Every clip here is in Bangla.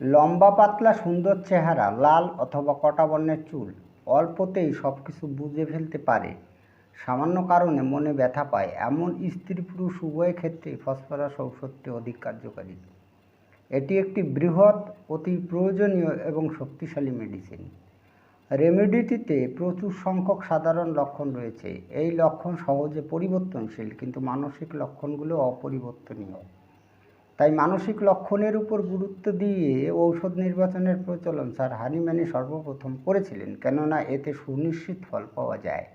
লম্বা পাতলা সুন্দর চেহারা, লাল অথবা কটা বর্ণের চুল, অল্পতেই সব কিছু বুঝে ফেলতে পারে। সামান্য কারণে মনে ব্যথা পায়। এমন স্ত্রী পুরুষ উভয় ক্ষেত্রেই ফসফরাস ঔষধটি অধিক কার্যকারী। এটি একটি বৃহৎ, অতি প্রয়োজনীয় এবং শক্তিশালী মেডিসিন রেমেডিটিতে প্রচুর সংখ্যক সাধারণ লক্ষণ রয়েছে। এই লক্ষণ সহজে পরিবর্তনশীল, কিন্তু মানসিক লক্ষণগুলো অপরিবর্তনীয়। তাই মানসিক লক্ষণের উপর গুরুত্ব দিয়ে ঔষধ নির্বাচনের প্রচলন স্যার হানিম্যানি সর্বপ্রথম করেছিলেন, কেননা এতে সুনিশ্চিত ফল পাওয়া যায়।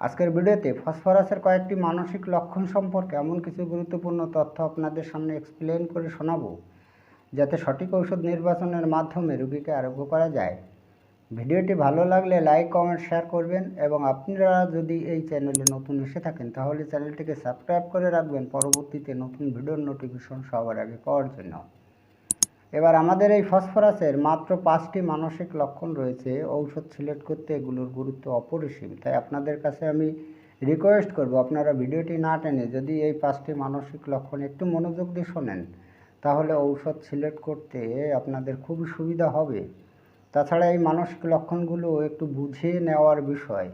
আজকের ভিডিওতে ফসফরাসের কয়েকটি মানসিক লক্ষণ সম্পর্কে এমন কিছু গুরুত্বপূর্ণ তথ্য আপনাদের সামনে এক্সপ্লেন করে শোনাবো, যাতে সঠিক ঔষধ নির্বাচনের মাধ্যমে রোগীকে আরোগ্য করা যায়। ভিডিওটি ভালো লাগলে লাইক, কমেন্ট, শেয়ার করবেন এবং আপনারা যদি এই চ্যানেলে নতুন এসে থাকেন তাহলে চ্যানেলটিকে সাবস্ক্রাইব করে রাখবেন পরবর্তীতে নতুন ভিডিওর নোটিফিকেশন সবার আগে পাওয়ার জন্য। এবার আমাদের এই ফসফরাসের মাত্র পাঁচটি মানসিক লক্ষণ রয়েছে, ঔষধ সিলেক্ট করতে এগুলোর গুরুত্ব অপরিসীম। তাই আপনাদের কাছে আমি রিকোয়েস্ট করব, আপনারা ভিডিওটি না টেনে যদি এই পাঁচটি মানসিক লক্ষণ একটু মনোযোগ দিয়ে শোনেন, তাহলে ঔষধ সিলেক্ট করতে আপনাদের খুবই সুবিধা হবে। তাছাড়া এই মানসিক লক্ষণগুলো একটু বুঝে নেওয়ার বিষয়।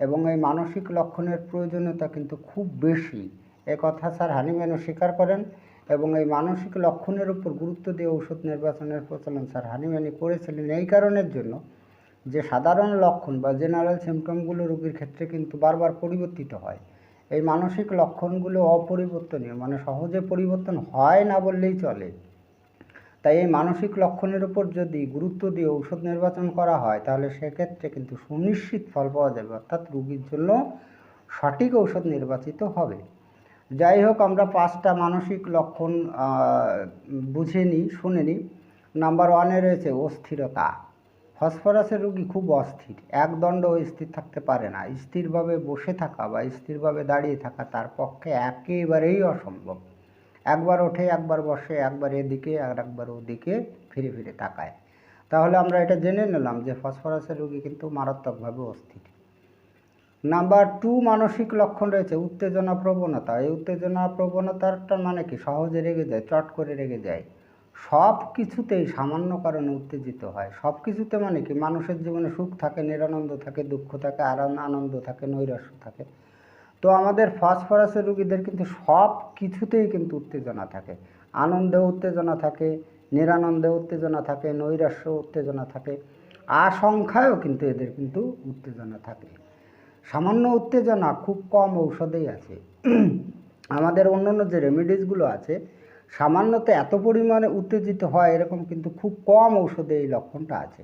এবং এই মানসিক লক্ষণের প্রয়োজনীয়তা কিন্তু খুব বেশি। এ কথা স্যার হানিম্যানও স্বীকার করেন এবং এই মানসিক লক্ষণের উপর গুরুত্ব দিয়ে ওষুধ নির্বাচনের প্রচলন স্যার হানিম্যানি করেছিলেন এই কারণের জন্য যে সাধারণ লক্ষণ বা জেনারেল সিমটমগুলো রোগীর ক্ষেত্রে কিন্তু বারবার পরিবর্তিত হয়। এই মানসিক লক্ষণগুলো অপরিবর্তনীয় মানে সহজে পরিবর্তন হয় না বললেই চলে। তাই এই মানসিক লক্ষণের উপর যদি গুরুত্ব দিয়ে ঔষধ নির্বাচন করা হয়, তাহলে সেক্ষেত্রে কিন্তু সুনিশ্চিত ফল পাওয়া যাবে। অর্থাৎ রুগীর জন্য সঠিক ঔষধ নির্বাচিত হবে। যাই হোক, আমরা পাঁচটা মানসিক লক্ষণ বুঝে নিই, শুনে নিই। নাম্বার ওয়ানে রয়েছে অস্থিরতা। ফসফরাসের রোগী খুব অস্থির। একদণ্ড স্থির থাকতে পারে না। স্থিরভাবে বসে থাকা বা স্থিরভাবে দাঁড়িয়ে থাকা তার পক্ষে একেবারেই অসম্ভব। একবার ওঠে, একবার বসে, একবার এদিকে আর একবার ওদিকে ফিরে ফিরে তাকায়। তাহলে আমরা এটা জেনে নিলাম যে ফসফরাসের রোগী কিন্তু মারাত্মকভাবে অস্থির। নাম্বার টু, মানসিক লক্ষণ রয়েছে, উত্তেজনা প্রবণতা। এই উত্তেজনা প্রবণতাটা মানে কি? সহজে রেগে যায়, চট করে রেগে যায়। সব কিছুতেই সামান্য কারণে উত্তেজিত হয়। সব কিছুতে মানে কি? মানুষের জীবনে সুখ থাকে, নিরানন্দ থাকে, দুঃখ থাকে আরাম আনন্দ থাকে, নৈরাশ্য থাকে। তো আমাদের ফসফরাসের রুগীদের কিন্তু সব কিছুতেই কিন্তু উত্তেজনা থাকে। আনন্দে উত্তেজনা থাকে, নিরানন্দে উত্তেজনা থাকে, নৈরাশ্য উত্তেজনা থাকে, আশঙ্কায়ও কিন্তু এদের কিন্তু উত্তেজনা থাকে। সামান্য উত্তেজনা খুব কম ঔষধেই আছে। আমাদের অন্যান্য যে রেমিডিসগুলো আছে, সামান্যতে এত পরিমাণে উত্তেজিত হয়, এরকম কিন্তু খুব কম ঔষধে এই লক্ষণটা আছে।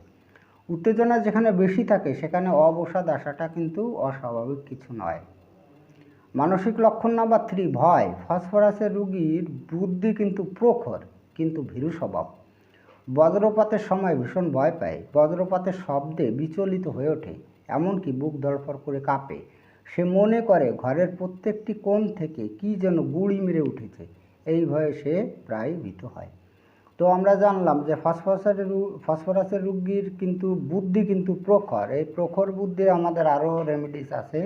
উত্তেজনা যেখানে বেশি থাকে, সেখানে অবসাদ আসাটা কিন্তু অস্বাভাবিক কিছু নয়। মানসিক লক্ষণ নাম্বার থ্রি ভয়। ফসফরাসের রুগীর বুদ্ধি কিন্তু প্রখর, কিন্তু ভীরু স্বভাব। বজ্রপাতের সময় ভীষণ ভয় পায়। বজ্রপাতের শব্দে বিচলিত হয়ে ওঠে, এমনকি বুক ধড়ফড় করে কাঁপে। সে মনে করে, ঘরের প্রত্যেকটি কোণ থেকে কি যেন গুড়ি মেরে উঠেছে। এই ভয়ে সে প্রায় ভীত হয়। তো আমরা জানলাম যে ফসফরাসের ফসফরাসের রুগীর কিন্তু বুদ্ধি কিন্তু প্রখর। এই প্রখর বুদ্ধির আমাদের আরও রেমেডিস আছে।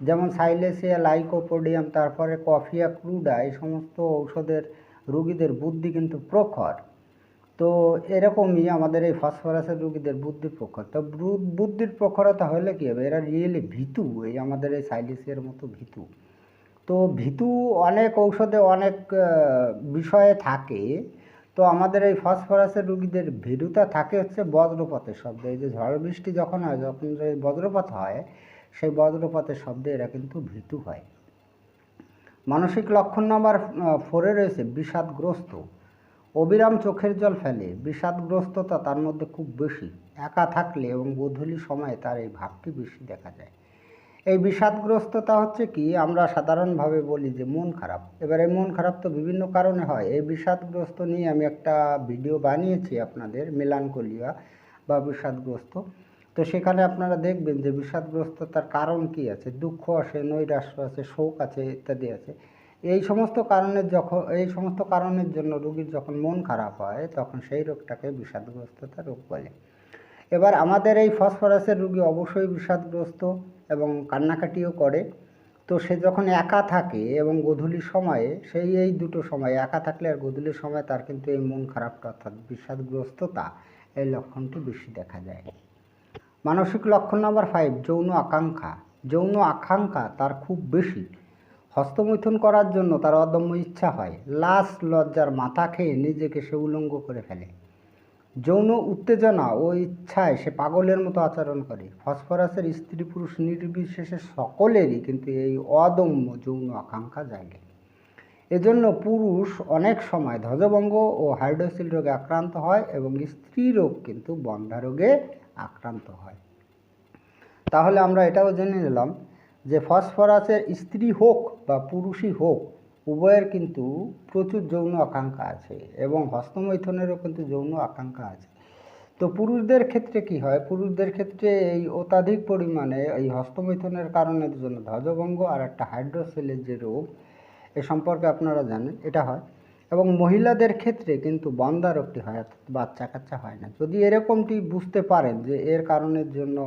যেমন সাইলেসিয়া, লাইকোপোডিয়াম, তারপরে কফিয়া ক্রুডা, এই সমস্ত ঔষধের রুগীদের বুদ্ধি কিন্তু প্রখর। তো এরকমই আমাদের এই ফসফরাসের রুগীদের বুদ্ধি প্রখর। তো বুদ্ধির প্রখরতা হলে কী হবে? এরা রিয়েলি ভীতু, এই আমাদের এই সাইলেসিয়ার মতো ভীতু। তো ভীতু অনেক ঔষধে অনেক বিষয়ে থাকে। তো আমাদের এই ফসফরাসের রুগীদের ভীরুতা থাকে হচ্ছে বজ্রপাতের শব্দে। এই যে ঝড় বৃষ্টি যখন হয়, যখন বজ্রপাত হয় সেই বজ্রপাতের শব্দে এরা কিন্তু ভীতু হয়। মানসিক লক্ষণ নাম্বার ফোরে রয়েছে বিষাদগ্রস্ত। অবিরাম চোখের জল ফেলে, বিষাদগ্রস্ততা তার মধ্যে খুব বেশি। একা থাকলে এবং গোধূলি সময়ে তার এই ভাবটি বেশি দেখা যায়। এই বিষাদগ্রস্ততা হচ্ছে কি? আমরা সাধারণভাবে বলি যে মন খারাপ। এবার এই মন খারাপ তো বিভিন্ন কারণে হয়। এই বিষাদগ্রস্ত নিয়ে আমি একটা ভিডিও বানিয়েছি আপনাদের, মেলানকোলিয়া বা বিষাদগ্রস্ত। তো সেখানে আপনারা দেখবেন যে বিষাদগ্রস্ততার কারণ কি আছে? দুঃখ আছে নৈরাশ্য আছে শোক আছে, ইত্যাদি আছে। এই সমস্ত কারণের যখন এই সমস্ত কারণের জন্য রোগীর যখন মন খারাপ হয়, তখন সেই রোগটাকে বিষাদগ্রস্ততা রোগ বলে। এবার আমাদের এই ফসফরাসের রোগী অবশ্যই বিষাদগ্রস্ত এবং কান্নাকাটিও করে। তো সে যখন একা থাকে এবং গোধূলির সময়ে, সেই এই দুটো সময়, একা থাকলে আর গোধূলির সময় তার কিন্তু এই মন খারাপটা অর্থাৎ বিষাদগ্রস্ততা, এই লক্ষণটি বেশি দেখা যায়। মানসিক লক্ষণ নাম্বার ফাইভ যৌন আকাঙ্ক্ষা। যৌন আকাঙ্ক্ষা তার খুব বেশি। হস্তমৈথুন করার জন্য তার অদম্য ইচ্ছা হয়। লাশ লজ্জার মাথা খেয়ে নিজেকে সে উলঙ্গ করে ফেলে। যৌন উত্তেজনা ও ইচ্ছায় সে পাগলের মতো আচরণ করে। ফসফরাসের স্ত্রী পুরুষ নির্বিশেষে সকলেরই কিন্তু এই অদম্য যৌন আকাঙ্ক্ষা জাগে। এজন্য পুরুষ অনেক সময় ধ্বজভঙ্গ ও হাইড্রোসিল রোগে আক্রান্ত হয় এবং স্ত্রী রোগ কিন্তু বন্ধা রোগে আক্রান্ত হয়। তাহলে আমরা এটাও জেনে নিলাম যে ফসফরাসের স্ত্রী হোক বা পুরুষই হোক, উভয়ের কিন্তু প্রচুর যৌন আকাঙ্ক্ষা আছে এবং হস্তমৈথুনেরও কিন্তু যৌন আকাঙ্ক্ষা আছে। তো পুরুষদের ক্ষেত্রে কি হয়? পুরুষদের ক্ষেত্রে এই অত্যাধিক পরিমাণে এই হস্তমৈথুনের কারণের জন্য ধ্বজভঙ্গ আর একটা হাইড্রোসেলের যে রোগ এ সম্পর্কে আপনারা জানেন, এটা হয়। এবং মহিলাদের ক্ষেত্রে কিন্তু বন্ধা রোগটি হয়, অর্থাৎ বাচ্চা কাচ্চা হয় না। যদি এরকমটি বুঝতে পারেন যে এর কারণের জন্য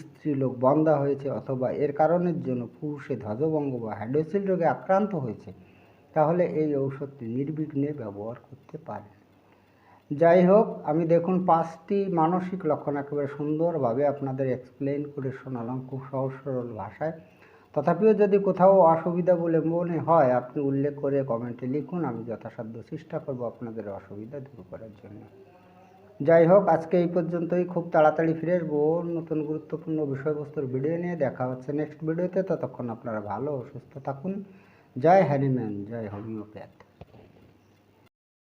স্ত্রী লোক বন্ধা হয়েছে অথবা এর কারণের জন্য পুরুষে ধ্বজভঙ্গ বা হাইড্রোসিল রোগে আক্রান্ত হয়েছে, তাহলে এই ঔষধটি নির্বিঘ্নে ব্যবহার করতে পারেন। যাই হোক, আমি দেখুন পাঁচটি মানসিক লক্ষণ একেবারে সুন্দরভাবে আপনাদের এক্সপ্লেন করে শোনালাম খুব সহজ সরল ভাষায়। তথাপিও যদি কোথাও অসুবিধা বলে মনে হয়, আপনি উল্লেখ করে কমেন্টে লিখুন, আমি যথাসাধ্য চেষ্টা করব আপনাদের অসুবিধা দূর করার জন্য। যাই হোক, আজকে এই পর্যন্তই। খুব তাড়াতাড়ি ফিরে আসব নতুন গুরুত্বপূর্ণ বিষয়বস্তুর ভিডিও নিয়ে। দেখা হচ্ছে নেক্সট ভিডিওতে ততক্ষণ আপনারা ভালো সুস্থ থাকুন। জয় হ্যানিম্যান জয় হোমিওপ্যাথ।